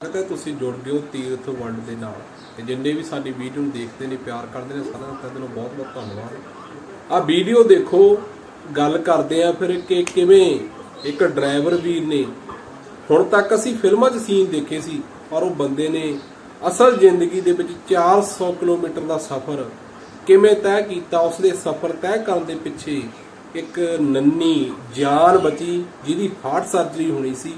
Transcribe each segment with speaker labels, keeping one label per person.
Speaker 1: ਸਵਾਗਤ ਤੁਸੀਂ ਜੁੜ ਗਏ ਹੋ ਤੀਰਥ ਵਰਲਡ ਦੇ ਨਾਲ ਤੇ ਜਿੰਨੇ ਵੀ ਸਾਡੀ ਵੀਡੀਓ ਨੂੰ ਦੇਖਦੇ ਨੇ, ਪਿਆਰ ਕਰਦੇ ਨੇ, ਸਾਰਿਆਂ ਦਾ ਦਿਲੋਂ ਬਹੁਤ ਬਹੁਤ ਧੰਨਵਾਦ। ਆ ਵੀਡੀਓ ਦੇਖੋ, ਗੱਲ ਕਰਦੇ ਆ ਫਿਰ ਕਿ ਕਿਵੇਂ ਇੱਕ ਡਰਾਈਵਰ ਵੀਰ ਨੇ ਹੁਣ ਤੱਕ ਅਸੀਂ ਫਿਲਮਾਂ 'ਚ ਸੀਨ ਦੇਖੇ ਸੀ, ਪਰ ਉਹ ਬੰਦੇ ਨੇ ਅਸਲ ਜ਼ਿੰਦਗੀ ਦੇ ਵਿੱਚ 400 ਕਿਲੋਮੀਟਰ ਦਾ ਸਫ਼ਰ ਕਿਵੇਂ ਤੈਅ ਕੀਤਾ, ਉਸਦੇ ਸਫ਼ਰ ਤੈਅ ਕਰਨ ਦੇ ਪਿੱਛੇ ਇੱਕ ਨੰਨੀ ਜਾਨ ਬਚੀ, ਜਿਹਦੀ ਹਾਰਟ ਸਰਜਰੀ ਹੋਣੀ ਸੀ।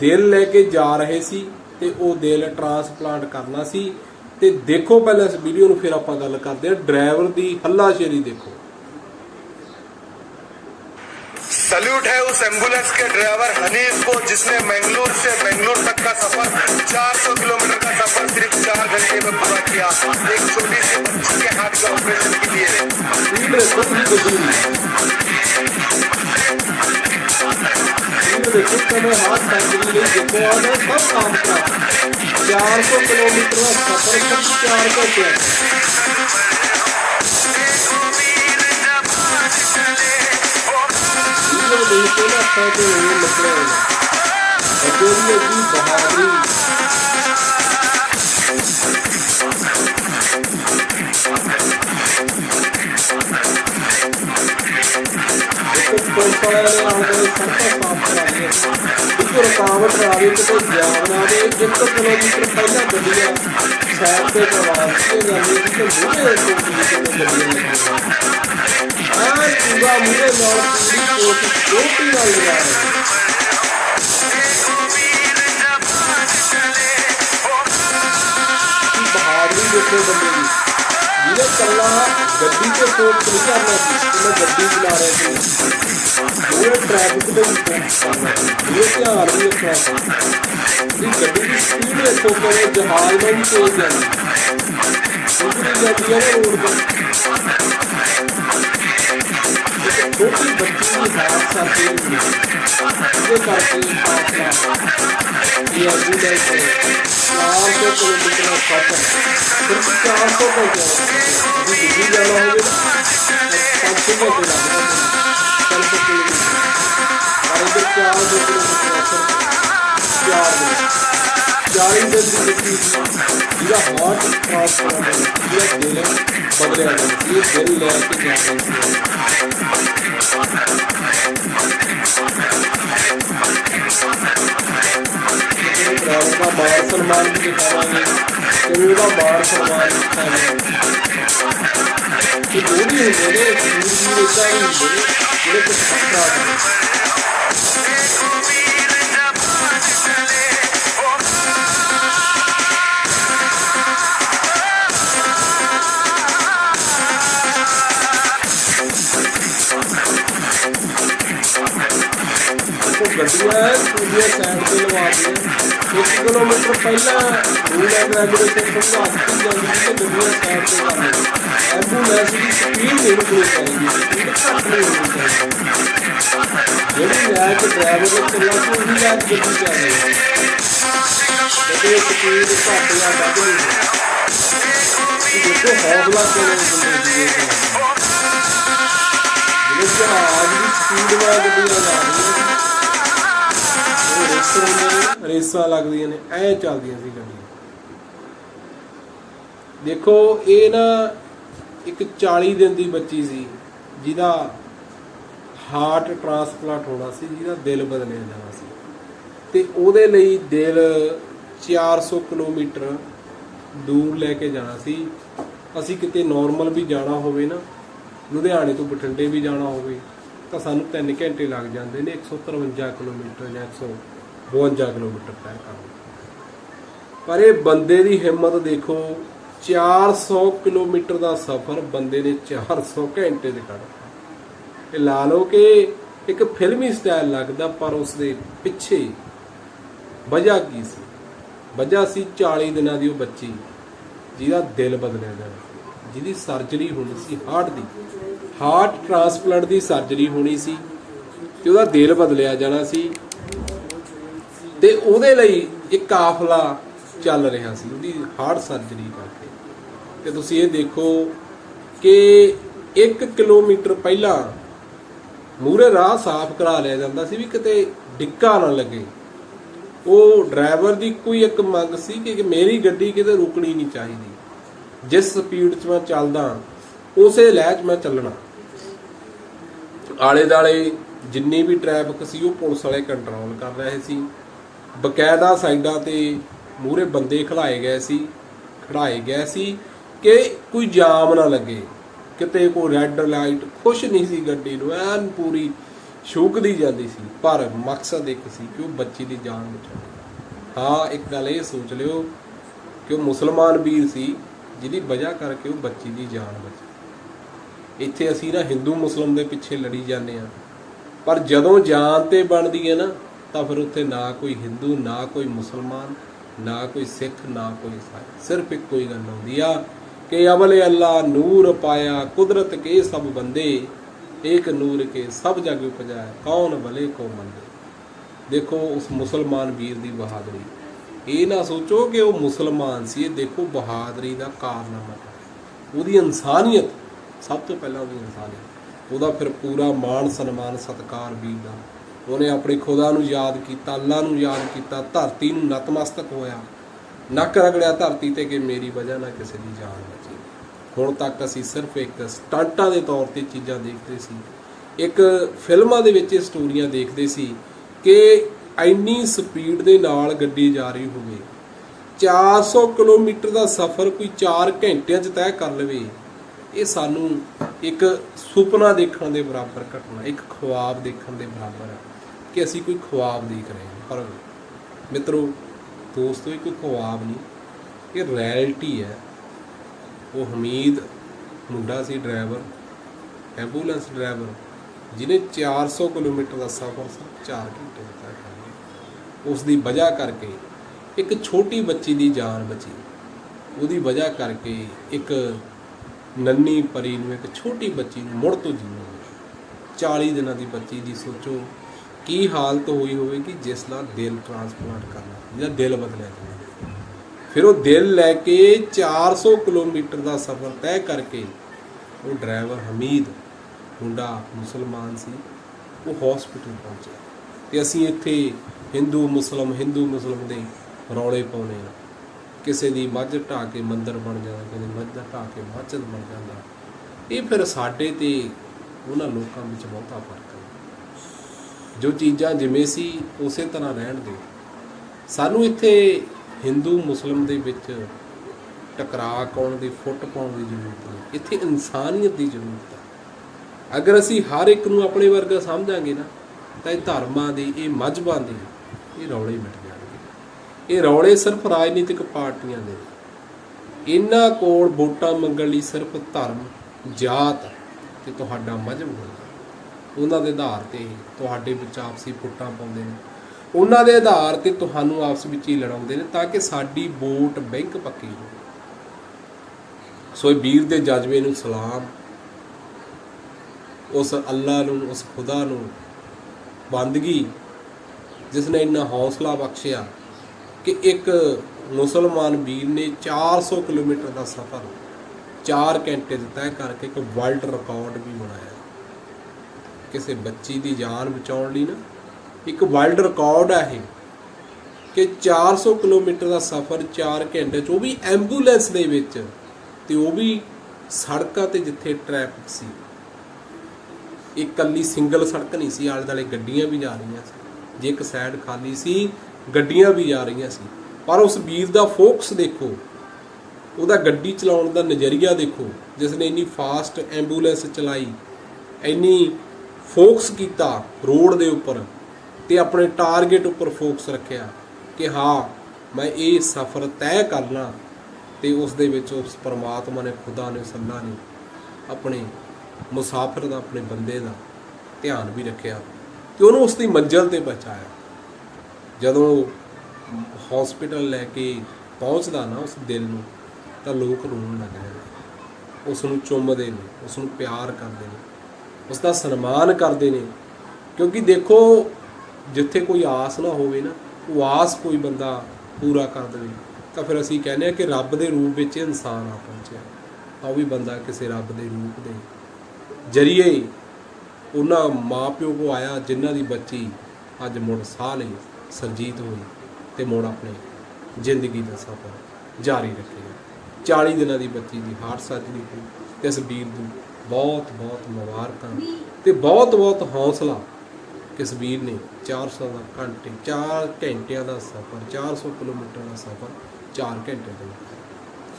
Speaker 1: ਦਿਲ ਲੈ ਕੇ ਜਾ ਰਹੇ ਸੀ ਤੇ ਉਹ ਦਿਲ ਟਰਾਂਸਪਲਾਂਟ ਕਰਨਾ ਸੀ ਤੇ ਦੇਖੋ ਪਹਿਲਾਂ ਇਸ ਵੀਡੀਓ ਨੂੰ ਫਿਰ ਆਪਾਂ ਗੱਲ ਕਰਦੇ ਹਾਂ ਡਰਾਈਵਰ ਦੀ ਹੱਲਾਸ਼ੇਰੀ ਦੇਖੋ
Speaker 2: सल्यूट है उस एम्बुलेंस के ड्राइवर हनीफ को जिसने मैंगलोर से बेंगलोर तक का सफर 400 किलोमीटर का सफर सिर्फ चार घंटे में पूरा किया एक छोटी सी बच्ची के हाथ के ऑपरेशन के लिए
Speaker 1: ਸਪੀਡ ਦੇਖੋ ਤੁਸੀਂ ਗੱਡੀ ਦੀ ਸਪੀਡ ਦੇਖੋ ਕਿਵੇਂ ਹਾਰਟ ਸਰਜਰੀ ਲਈ ਦੇਖੋ ਆਹ ਸਭ ਕੰਮ ਕਰਾ। 400 ਕਿਲੋਮੀਟਰ ਦਾ ਸਫ਼ਰ ਸਿਰਫ 4 ਘੰਟੇ ਵੀਡੀਓ ਦੇਖ ਕੇ ਨਾ ਅੱਖਾਂ ਤੇ ਉਹ ਲੱਗਿਆ ਹੋਇਆ ਅੱਗੇ ਦੀ ਅੱਗੀ ਬਹਾਦਰੀ। ਦੇਖੋ ਪੁਲਿਸ ਵਾਲਿਆਂ ਨੇ ਆਉਣ ਦੇ ਇੱਕ ਰੁਕਾਵਟ ਆ ਰਹੀ ਕਿ ਕੋਈ ਜਾਮ ਨਾ ਪਹਿਲਾਂ ਗੱਡੀਆਂ ਸਾਈਡ ਤੇ ਕਰਵਾ ਦਿੱਤੀਆਂ ਜਾਂਦੀਆਂ ਸੀ ਕਿ ਮੂਹਰੇ ਤੋਂ ਗੱਡੀਆਂ ਆ ਪੂਰਾ ਮੂਹਰੇ ਨਾਲ ਪੂਰੀ ਕੋਸ਼ਿਸ਼ ਛੋਟੀ ਨਾਲ ਲਗਾ ਰਹੇ ਬਹਾਦਰੀ ਦੇਖੋ ਬੰਦੇ ਦੀ। ਜਿਹਨੇ ਕੱਲਾ ਗੱਡੀ ਤੇ ਫੋਕਸ ਨਹੀਂ ਕਰਨਾ ਸੀ ਉਹਨੇ ਗੱਡੀ ਚਲਾ ਰਿਹਾ ਸੀ ਉਹ ਟ੍ਰੈਫਿਕ ਦੇ ਵਿੱਚ ਫੋਕਸ ਕਰਨਾ ਸੀ ਇਹ ਧਿਆਨ ਵੀ ਰੱਖਣਾ ਸੀ ਇਹ ਗੱਡੀ ਦੀ ਸਪੀਡ ਦੇਖੋ ਕਿਵੇਂ ਜਹਾਜ਼ ਨੂੰ ਵੀ ਤੇਜ਼ ਜਾਂਦੀ ਉਤਰੀ ਜਾਂਦੀ ਹੈ ਨਾ ਰੋਡ ਤੇ ਇੱਕ ਛੋਟੀ ਬੱਚੀ ਦੀ ਹਾਲਤ ਸਰਦੀ ਹੁੰਦੀ ਹੈ ਇਹਦੇ ਕਰਕੇ ਇਹ ਐਂਬੂਲੈਂਸ ਹੈ 400 ਕਿਲੋਮੀਟਰ ਦਾ ਸਫ਼ਰ ਸਿਰਫ 400 ਘੰਟੇ ਦਾ ਜੇ ਦਿੱਲੀ ਜਾਣਾ ਹੋਵੇ ਤਾਂ ਦਾ ਮਾਨ ਸਨਮਾਨ ਵੀ ਦਿਖਾਵਾਂਗੇ। ਤੇ ਉਹਦਾ ਮਾਨ ਸਨਮਾਨ ਦਿਖਾਵਾਂਗੇ। ਕਿ ਉਹ ਵੀ ਹੁੰਦੇ ਨੇ ਸੂਰ ਵੀ ਇਦਾਂ ਹੀ ਹੁੰਦੇ ਨੇ, ਜਿਹੜੇ ਕੁਝ ਖਤਰਾ ਨੇ ਗੱਡੀਆਂ ਪੂਰੀਆਂ ਸਾਈਡ ਤੇ ਲਵਾ ਦਿੱਤੀਆਂ 1 ਕਿਲੋਮੀਟਰ ਪਹਿਲਾਂ ਰੂਲ ਐਂਡ ਰੈਗੂਲੇਸ਼ਨ ਸਮਝਾ ਦਿੱਤੀ ਜਾਂਦੀ ਸੀ ਕਿ ਗੱਡੀਆਂ ਸਾਈਡ ਤੇ ਕਰ ਲਓ ਐਂਬੂਲੈਂਸ ਦੀ ਸਪੀਡ ਨਹੀਂ ਰੁਕਣੀ ਚਾਹੀਦੀ ਸਪੀਡ ਘੱਟ ਨਹੀਂ ਹੋਣੀ ਚਾਹੀਦੀ। ਜਿਹੜੀ ਲੈ ਕੇ ਡਰਾਈਵਰ ਨੇ ਚੱਲਣਾ ਸੀ ਉਹਦੀ ਲੈ ਕੇ ਗੱਡੀ ਚੱਲ ਰਹੀ ਹੈ। ਗੱਡੀ ਦੀ ਸਪੀਡ ਘੱਟ ਜਾਂ ਵੱਧ ਨਹੀਂ ਹੈ। ਇਹ ਦੇਖੋ, ਹੌਸਲਾ ਕਿਵੇਂ ਬੰਦੇ ਦੀ ਜਿਹੜੇ ਜਹਾਜ਼ ਦੀ ਸਪੀਡ ਨਾਲ ਗੱਡੀਆਂ ਜਾ ਰਹੀਆਂ ਉਹ ਰੇਸਰ ਹੁੰਦੇ ਨੇ ਰੇਸਾਂ ਲੱਗਦੀਆਂ ਨੇ, ਐ ਚੱਲਦੀਆਂ ਸੀ ਗੱਡੀਆਂ। ਦੇਖੋ, ਇਹ ਨਾ ਇੱਕ 40 ਦਿਨ ਦੀ ਬੱਚੀ ਸੀ, ਜਿਹਦਾ ਹਾਰਟ ਟ੍ਰਾਂਸਪਲਾਂਟ ਹੋਣਾ ਸੀ, ਜਿਹਦਾ ਦਿਲ ਬਦਲਿਆ ਜਾਣਾ ਸੀ। ਤੇ ਉਹਦੇ ਲਈ ਦਿਲ 400 ਕਿਲੋਮੀਟਰ ਦੂਰ ਲੈ ਕੇ ਜਾਣਾ ਸੀ। ਅਸੀਂ ਕਿਤੇ ਨਾਰਮਲ ਵੀ ਜਾਣਾ ਹੋਵੇ ਨਾ, ਲੁਧਿਆਣੇ ਤੋਂ ਬਠਿੰਡੇ ਵੀ ਜਾਣਾ ਹੋਵੇ, ਤਾਂ ਸਾਨੂੰ 3 ਘੰਟੇ ਲੱਗ ਜਾਂਦੇ ਨੇ 153 ਕਿਲੋਮੀਟਰ ਜਾਂ 152 ਕਿਲੋਮੀਟਰ ਤੈਅ ਕਰਨ ਪਰ ਇਹ ਬੰਦੇ ਦੀ ਹਿੰਮਤ ਦੇਖੋ 400 ਕਿਲੋਮੀਟਰ ਦਾ ਸਫ਼ਰ ਬੰਦੇ ਨੇ 400 ਘੰਟੇ ਦੇ ਕੱਢ ਇਹ ਲਾ ਲਓ ਕਿ ਇੱਕ ਫਿਲਮੀ ਸਟਾਈਲ ਲੱਗਦਾ, ਪਰ ਉਸ ਦੇ ਪਿੱਛੇ ਵਜ੍ਹਾ ਕੀ ਸੀ? ਵਜ੍ਹਾ ਸੀ 40 ਦਿਨਾਂ ਦੀ ਉਹ ਬੱਚੀ, ਜਿਹਦਾ ਦਿਲ ਬਦਲਿਆ ਜਾਣਾ ਜਿਹਦੀ ਸਰਜਰੀ ਹੋਣੀ ਸੀ ਹਾਰਟ ਦੀ। ਹਾਰਟ ਟ੍ਰਾਂਸਪਲਾਂਟ ਦੀ ਸਰਜਰੀ ਹੋਣੀ ਸੀ ਤੇ ਉਹਦਾ ਦਿਲ ਬਦਲਿਆ ਜਾਣਾ ਸੀ। ਤੇ ਉਹਦੇ ਲਈ ਇੱਕ ਕਾਫਲਾ ਚੱਲ ਰਿਹਾ ਸੀ, ਉਹਦੀ ਹਾਰਟ ਸਰਜਰੀ ਕਰਕੇ। ਤੇ ਤੁਸੀਂ ਇਹ ਦੇਖੋ ਕਿ 1 ਕਿਲੋਮੀਟਰ ਪਹਿਲਾਂ ਮੂਰੇ ਰਾਹ ਸਾਫ਼ ਕਰਾ ਲਿਆ ਜਾਂਦਾ ਸੀ ਵੀ ਕਿਤੇ ਡਿੱਕਾ ਨਾ ਲੱਗੇ। ਉਹ ਡਰਾਈਵਰ ਦੀ ਕੋਈ ਇੱਕ ਮੰਗ ਸੀ ਕਿ ਮੇਰੀ ਗੱਡੀ ਕਿਤੇ ਰੁਕਣੀ ਨਹੀਂ ਚਾਹੀਦੀ। ਜਿਸ ਸਪੀਡ 'ਚ ਮੈਂ ਚੱਲਦਾ, ਉਸੇ ਲਹਿ 'ਚ ਮੈਂ ਚੱਲਣਾ। ਆਲੇ ਦਾਲੇ ਜਿੰਨੀ ਵੀ ਟ੍ਰੈਫਿਕ ਸੀ, ਉਹ ਪੁਲਿਸ ਵਾਲੇ ਕੰਟਰੋਲ ਕਰ ਰਹੇ ਸੀ। ਬਕਾਇਦਾ ਸਾਈਡਾਂ ਤੇ ਮੂਰੇ ਬੰਦੇ ਖੜਾਏ ਗਏ ਸੀ, ਖੜਾਏ ਗਏ ਸੀ ਕਿ ਕੋਈ ਜਾਮ ਨਾ ਲੱਗੇ, ਕਿਤੇ ਕੋਈ ਰੈੱਡ ਲਾਈਟ ਖੁਸ਼ ਨਹੀਂ ਸੀ ਗੱਡੀ ਨੂੰ, ਐਨ ਪੂਰੀ ਸ਼ੂਕਦੀ ਜਾਂਦੀ ਸੀ, ਪਰ ਮਕਸਦ ਇੱਕ ਸੀ ਕਿ ਉਹ ਬੱਚੀ ਦੀ ਜਾਨ ਬਚਾਉਣੀ। ਹਾਂ, ਇੱਕ ਗੱਲ ਇਹ ਸੋਚ ਲਿਓ ਕਿ ਉਹ ਮੁਸਲਮਾਨ ਵੀਰ ਸੀ, ਜਿਹਦੀ ਵਜ੍ਹਾ ਕਰਕੇ ਉਹ ਬੱਚੀ ਦੀ ਜਾਨ ਬਚੀ। ਇੱਥੇ ਅਸੀਂ ਨਾ ਹਿੰਦੂ ਮੁਸਲਮ ਦੇ ਪਿੱਛੇ ਲੜੀ ਜਾਂਦੇ ਆ ਪਰ ਜਦੋਂ ਜਾਨ ਤੇ ਬਣਦੀ ਹੈ ਨਾ ਤਾਂ ਫਿਰ ਉੱਥੇ ਨਾ ਕੋਈ ਹਿੰਦੂ, ਨਾ ਕੋਈ ਮੁਸਲਮਾਨ, ਨਾ ਕੋਈ ਸਿੱਖ, ਨਾ ਕੋਈ ਈਸਾਈ। ਸਿਰਫ ਇੱਕੋ ਹੀ ਗੱਲ ਆਉਂਦੀ ਆ ਕਿ ਅਵਲੇ ਅੱਲਾ ਨੂਰ ਪਾਇਆ, ਕੁਦਰਤ ਕੇ ਸਭ ਬੰਦੇ, ਏਕ ਨੂਰ ਕੇ ਸਭ ਜਗ ਉਪਜਾਏ ਕੌਣ ਭਲੇ ਕੋ ਮੰਦੇ। ਦੇਖੋ, ਉਸ ਮੁਸਲਮਾਨ ਵੀਰ ਦੀ ਬਹਾਦਰੀ। ਇਹ ਨਾ ਸੋਚੋ ਕਿ ਉਹ ਮੁਸਲਮਾਨ ਸੀ, ਇਹ ਦੇਖੋ ਬਹਾਦਰੀ ਦਾ ਕਾਰਨਾਮਾ ਉਹਦੀ ਇਨਸਾਨੀਅਤ, ਸਭ ਤੋਂ ਪਹਿਲਾਂ ਉਹਦੀ ਇਨਸਾਨੀਅਤ। ਉਹਦਾ ਫਿਰ ਪੂਰਾ ਮਾਣ, ਸਨਮਾਨ, ਸਤਕਾਰ ਵੀਰ ਦਾ। ਉਹਨੇ ਆਪਣੇ ਖੁਦਾ ਨੂੰ ਯਾਦ ਕੀਤਾ ਅੱਲਾ ਨੂੰ ਯਾਦ ਕੀਤਾ, ਧਰਤੀ ਨੂੰ ਨਤਮਸਤਕ ਹੋਇਆ। ਨੱਕ ਰਗੜਿਆ ਧਰਤੀ ਤੇ ਕਿ ਮੇਰੀ ਵਜ੍ਹਾ ਨਾਲ ਕਿਸੇ ਦੀ ਜਾਨ ਬਚੇ। ਹੁਣ ਤੱਕ ਅਸੀਂ ਸਿਰਫ ਇੱਕ ਸਟੰਟਾਂ ਦੇ ਤੌਰ ਤੇ ਚੀਜ਼ਾਂ ਦੇਖਦੇ ਸੀ। ਇੱਕ ਫਿਲਮਾਂ ਦੇ ਵਿੱਚ ਇਹ ਸਟੋਰੀਆਂ ਦੇਖਦੇ ਸੀ ਕਿ ਇੰਨੀ ਸਪੀਡ ਦੇ ਨਾਲ ਗੱਡੀ ਜਾ ਰਹੀ ਹੋਵੇ। 400 ਕਿਲੋਮੀਟਰ ਦਾ ਸਫ਼ਰ ਕੋਈ 4 ਘੰਟਿਆਂ 'ਚ ਤੈਅ ਕਰ ਲਵੇ, ਇਹ ਸਾਨੂੰ ਇੱਕ ਸੁਪਨਾ ਦੇਖਣ ਦੇ ਬਰਾਬਰ ਘਟਨਾ, ਇੱਕ ਖੁਆਬ ਦੇਖਣ ਦੇ ਬਰਾਬਰ ਹੈ ਕਿ ਅਸੀਂ ਕੋਈ ਖੁਆਬ ਦੇਖ ਰਹੇ ਹਾਂ ਪਰ ਮਿੱਤਰੋ, ਦੋਸਤੋ, ਇਹ ਕੋਈ ਖੁਆਬ ਨਹੀਂ। ਇਹ ਰਿਐਲਿਟੀ ਹੈ। ਉਹ ਹਮੀਦ ਮੁੰਡਾ ਸੀ ਡਰਾਈਵਰ ਐਂਬੂਲੈਂਸ ਡਰਾਈਵਰ ਜਿਹਨੇ 400 ਕਿਲੋਮੀਟਰ ਦਾ ਸਫ਼ਰ ਸਿਰਫ 4 ਘੰਟੇ ਵਿੱਚ ਕਰ ਉਸ ਦੀ ਵਜ੍ਹਾ ਕਰਕੇ ਇੱਕ ਛੋਟੀ ਬੱਚੀ ਦੀ ਜਾਨ ਬਚੀ। ਉਹਦੀ ਵਜ੍ਹਾ ਕਰਕੇ ਇੱਕ ਨੰਨੀ ਪਰੀ ਨੂੰ ਇੱਕ ਛੋਟੀ ਬੱਚੀ ਨੂੰ ਮੁੜ ਤੋਂ ਜੀਵਨ ਮਿਲਿਆ 40 ਦਿਨਾਂ ਦੀ ਬੱਚੀ ਦੀ ਸੋਚੋ ਕੀ ਹਾਲਤ ਹੋਈ ਹੋਵੇਗੀ ਜਿਸ ਦਾ ਦਿਲ ਟ੍ਰਾਂਸਪਲਾਂਟ ਕਰਨਾ, ਜਿਹਦਾ ਦਿਲ ਬਦਲਿਆ ਜਾਵੇ। ਫਿਰ ਉਹ ਦਿਲ ਲੈ ਕੇ 400 ਕਿਲੋਮੀਟਰ ਦਾ ਸਫ਼ਰ ਤੈਅ ਕਰਕੇ ਉਹ ਡਰਾਈਵਰ ਹਮੀਦ, ਮੁੰਡਾ ਮੁਸਲਮਾਨ ਸੀ, ਉਹ ਹਸਪੀਟਲ ਪਹੁੰਚਿਆ। ਤੇ ਅਸੀਂ ਇੱਥੇ ਹਿੰਦੂ ਮੁਸਲਮ ਹਿੰਦੂ ਮੁਸਲਮ ਦੇ ਰੌਲੇ ਪਾਉਨੇ ਆ। ਕਿਸੇ ਦੀ ਮੱਝ ਢਾ ਕੇ ਮੰਦਰ ਬਣ ਜਾਂਦਾ, ਕਿਸੇ ਦੀ ਮੱਝ ਢਾ ਕੇ ਮਸਜਿਦ ਬਣ ਜਾਂਦਾ। ਇਹ ਫਿਰ ਸਾਡੇ ਤੇ ਉਹਨਾਂ ਲੋਕਾਂ ਵਿੱਚ ਬਹੁਤਾ ਫ਼ਰਕ ਜੋ ਚੀਜ਼ਾਂ ਜਿਵੇਂ ਸੀ, ਉਸੇ ਤਰ੍ਹਾਂ ਰਹਿਣ ਦਿਓ। ਸਾਨੂੰ ਇੱਥੇ ਹਿੰਦੂ, ਮੁਸਲਮ ਦੇ ਵਿੱਚ ਟਕਰਾਅ ਪਾਉਣ ਦੀ, ਫੁੱਟ ਪਾਉਣ ਦੀ ਜ਼ਰੂਰਤ ਨਹੀਂ। ਇੱਥੇ ਇਨਸਾਨੀਅਤ ਦੀ ਜ਼ਰੂਰਤ ਹੈ ਅਗਰ ਅਸੀਂ ਹਰ ਇੱਕ ਨੂੰ ਆਪਣੇ ਵਰਗਾ ਸਮਝਾਂਗੇ ਨਾ, ਤਾਂ ਇਹ ਧਰਮਾਂ ਦੀ, ਇਹ ਮਜ਼ਹਬਾਂ ਦੀ, ਇਹ ਰੌਲੇ ਮਿਟ ਜਾਣਗੇ। ਇਹ ਰੌਲੇ ਸਿਰਫ ਰਾਜਨੀਤਿਕ ਪਾਰਟੀਆਂ ਦੇ। ਨੇ। ਇਹਨਾਂ ਕੋਲ ਵੋਟਾਂ ਮੰਗਣ ਲਈ ਸਿਰਫ ਧਰਮ, ਜਾਤ ਤੇ ਤੁਹਾਡਾ ਮਜ਼ਹਬ ਹੁੰਦਾ ਉਹਨਾਂ ਦੇ ਆਧਾਰ ਤੇ ਤੁਹਾਡੇ ਵਿੱਚ ਆਪਸੀ ਫੁੱਟਾਂ ਪਾਉਂਦੇ ਨੇ। ਉਹਨਾਂ ਦੇ ਆਧਾਰ ਤੇ ਤੁਹਾਨੂੰ ਆਪਸ ਵਿੱਚ ਹੀ ਲੜਾਉਂਦੇ ਨੇ ਤਾਂ ਕਿ ਸਾਡੀ ਵੋਟ ਬੈਂਕ ਪੱਕੀ ਹੋਵੇ। ਸੋ ਇਹ ਵੀਰ ਦੇ ਜਜ਼ਬੇ ਨੂੰ ਸਲਾਮ। ਉਸ ਅੱਲਾ ਨੂੰ, ਉਸ ਖੁਦਾ ਨੂੰ ਬੰਦਗੀ ਜਿਸ ਨੇ ਇੰਨਾ ਹੌਸਲਾ ਬਖਸ਼ਿਆ ਕਿ ਇੱਕ ਮੁਸਲਮਾਨ ਵੀਰ ਨੇ 400 ਕਿਲੋਮੀਟਰ ਦਾ ਸਫ਼ਰ 4 ਘੰਟੇ 'ਚ ਤੈਅ ਕਰਕੇ ਇੱਕ ਵਰਲਡ ਰਿਕਾਰਡ ਵੀ ਬਣਾਇਆ। ਕਿਸੇ ਬੱਚੀ ਦੀ ਜਾਨ ਬਚਾਉਣ ਲਈ ਨਾ, ਇੱਕ ਵਰਲਡ ਰਿਕਾਰਡ ਹੈ ਇਹ, ਕਿ 400 ਕਿਲੋਮੀਟਰ ਦਾ ਸਫ਼ਰ 4 ਘੰਟੇ 'ਚ, ਉਹ ਵੀ ਐਂਬੂਲੈਂਸ ਦੇ ਵਿੱਚ, ਤੇ ਉਹ ਵੀ ਸੜਕਾਂ ਤੇ ਜਿੱਥੇ ਟ੍ਰੈਫਿਕ ਸੀ। ਇਕੱਲੀ ਸਿੰਗਲ ਸੜਕ ਨਹੀਂ ਸੀ, ਆਲੇ ਦੁਆਲੇ ਗੱਡੀਆਂ ਵੀ ਜਾ ਰਹੀਆਂ ਸੀ, ਜੇ ਇੱਕ ਸਾਈਡ ਖਾਲੀ ਸੀ, ਗੱਡੀਆਂ ਵੀ ਜਾ ਰਹੀਆਂ ਸੀ। ਪਰ ਉਸ ਵੀਰ ਦਾ ਫੋਕਸ ਦੇਖੋ, ਉਹਦਾ ਗੱਡੀ ਚਲਾਉਣ ਦਾ ਨਜ਼ਰੀਆ ਦੇਖੋ ਜਿਸ ਨੇ ਇੰਨੀ ਫਾਸਟ ਐਂਬੂਲੈਂਸ ਚਲਾਈ, ਇੰਨੀ ਫੋਕਸ ਕੀਤਾ ਰੋਡ ਦੇ ਉੱਪਰ ਤੇ ਆਪਣੇ ਟਾਰਗੇਟ ਉੱਪਰ ਫੋਕਸ ਰੱਖਿਆ ਕਿ ਹਾਂ, ਮੈਂ ਇਹ ਸਫ਼ਰ ਤੈਅ ਕਰਨਾ ਤੇ ਉਸ ਦੇ ਵਿੱਚ ਉਸ ਪਰਮਾਤਮਾ ਨੇ, ਖੁਦਾ ਨੇ ਸੱਲਾ ਨੇ ਆਪਣੇ ਮੁਸਾਫਿਰ ਦਾ, ਆਪਣੇ ਬੰਦੇ ਦਾ ਧਿਆਨ ਵੀ ਰੱਖਿਆ ਤੇ ਉਹਨੂੰ ਉਸ ਦੀ ਮੰਜ਼ਿਲ ਤੇ ਪਹੁੰਚਾਇਆ। ਜਦੋਂ ਹਸਪੀਟਲ ਲੈ ਕੇ ਪਹੁੰਚਦਾ ਨਾ ਉਸ ਦਿਲ ਨੂੰ, ਤਾਂ ਲੋਕ ਰੋਣ ਲੱਗ ਜਾਂਦੇ ਉਸ ਨੂੰ ਚੁੰਮਦੇ ਨੇ, ਉਸ ਨੂੰ ਪਿਆਰ ਕਰਦੇ ਨੇ। ਉਸ ਦਾ ਸਨਮਾਨ ਕਰਦੇ ਨੇ। ਕਿਉਂਕਿ ਦੇਖੋ, ਜਿੱਥੇ ਕੋਈ ਆਸ ਨਾ ਹੋਵੇ ਨਾ, ਉਹ ਆਸ ਕੋਈ ਬੰਦਾ ਪੂਰਾ ਕਰ ਦੇਵੇ। ਤਾਂ ਫਿਰ ਅਸੀਂ ਕਹਿੰਦੇ ਆ ਕਿ ਰੱਬ ਦੇ ਰੂਪ ਵਿੱਚ ਇਨਸਾਨ ਆ ਪਹੁੰਚਿਆ। ਤਾਂ ਉਹ ਵੀ ਬੰਦਾ ਕਿਸੇ ਰੱਬ ਦੇ ਰੂਪ ਦੇ। ਜਰੀਏ ਉਹਨਾਂ ਮਾਪਿਓ ਕੋ ਆਇਆ, ਜਿਨ੍ਹਾਂ ਦੀ ਬੱਚੀ ਅੱਜ ਮੁੜ ਸਾਹ ਲਈ, ਸਰਜੀਤ ਹੋਈ ਤੇ ਮੁੜ ਆਪਣੇ ਜ਼ਿੰਦਗੀ ਦਾ ਸਫ਼ਰ ਜਾਰੀ ਰੱਖਿਆ। 40 ਦਿਨਾਂ ਦੀ ਬੱਚੀ ਦੀ ਹਾਰਟ ਸਰਜਰੀ ਹੋਈ ਤੇ ਇਸ ਵੀਰ ਨੂੰ ਬਹੁਤ ਬਹੁਤ ਮੁਬਾਰਕਾਂ ਤੇ ਬਹੁਤ ਬਹੁਤ ਹੌਸਲਾ ਕਿਸ ਵੀਰ ਨੇ 400 ਦਾ ਘੰਟੇ 4 ਘੰਟਿਆਂ ਦਾ ਸਫ਼ਰ 400 ਕਿਲੋਮੀਟਰ ਦਾ ਸਫ਼ਰ 4 ਘੰਟੇ ਦੇ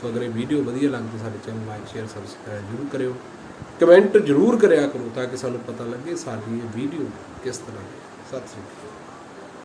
Speaker 1: ਸੋ ਅਗਰ ਇਹ ਵੀਡੀਓ ਵਧੀਆ ਲੱਗਦੀ ਸਾਡੇ ਚੈਨਲ ਲਾਈਕ ਸ਼ੇਅਰ ਸਬਸਕ੍ਰਾਈਬ ਜ਼ਰੂਰ ਕਰਿਓ। ਕਮੈਂਟ ਜ਼ਰੂਰ ਕਰਿਆ ਕਰੋ ਤਾਂ ਕਿ ਸਾਨੂੰ ਪਤਾ ਲੱਗੇ ਸਾਡੀ ਇਹ ਵੀਡੀਓ ਕਿਸ ਤਰ੍ਹਾਂ ਸਤਿ ਸ੍ਰੀ ਅਕਾਲ।